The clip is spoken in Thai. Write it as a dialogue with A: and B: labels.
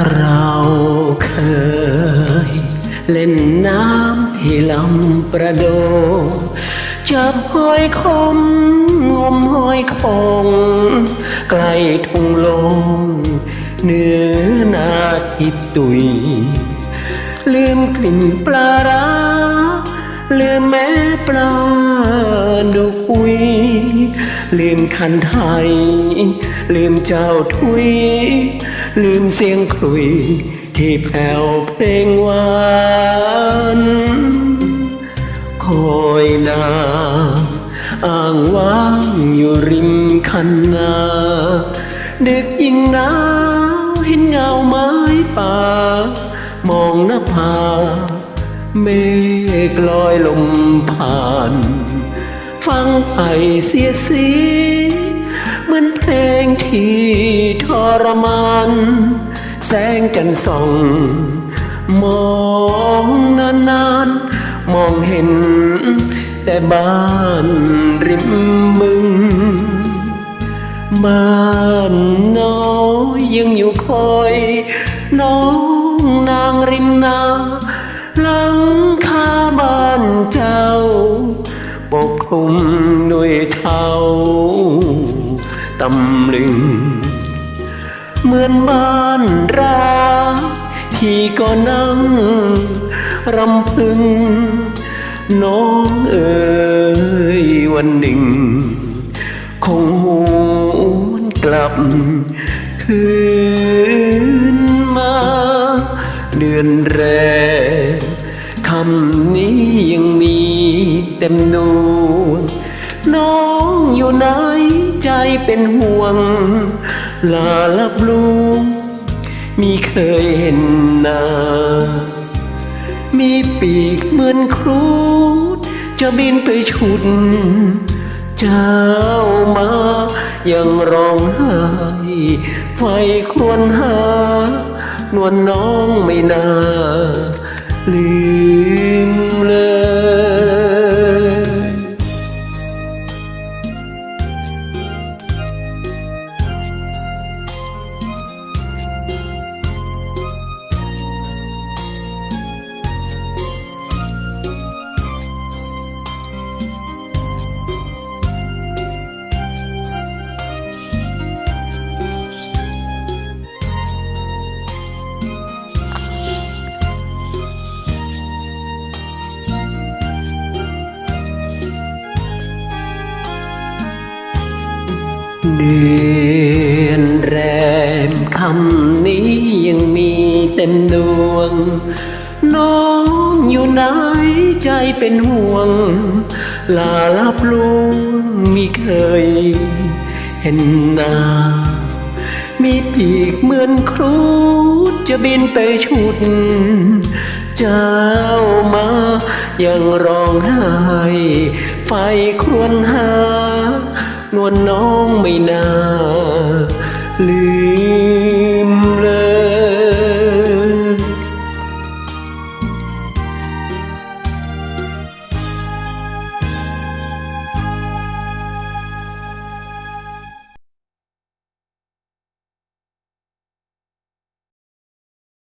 A: เราเคย เล่นน้ำที่ลำประโด จับหอยคม งมหอยคง ใกล้ทุ่งลงเนื้อนาทิตุย ลืมกลิ่นปลาร้าลืมแม่ปลาดุกุย ลืมคันไทย ลืมเจ้าทุย ลืมเสียงคลุย ที่แผ่วเพลงหวานคอยนาอ่างว่างอยู่ริมคันนาดึกยิ่งหนาวเห็นเงาไม้ป่า มองหน้าผาเมฆลอยลมผ่าน ฟังไผ่เสียสี ที่ทรมาน แสงจันทร์ส่อง มองนานๆ มองเห็น แต่บ้านริมบึง บ้านน้อยยังอยู่คอย น้องนางริมนาหลังคาบ้านเจ้า ปกคลุมด้วยเทา ตำลึง เหมือนบ้านร้างพี่ก็นั่งรำพึง น้องเอ๋ยวันหนึ่ง คงหวนกลับ คืนมา เดือนแรกคำนี้ยังมีเต็มดวง น้องอยู่ไหนใจเป็นห่วง ลาลับลูมีเคยเห็นนา มีปีกเหมือนครูดจะบินไปฉุด เจ้ามายังร้องไห้ไฟครวญหา นวลน้องไม่น่าลืมเลย เดือนแรมคำนี้ยังมีเต็มดวง น้องอยู่ไหนใจเป็นห่วง ลาลับลูกมีเคยเห็นหน้ามีปีกเหมือนครูจะบินไปฉุด เจ้ามายังร้องไห้ไฟครวญหา นวลน้องไม่น่าลืม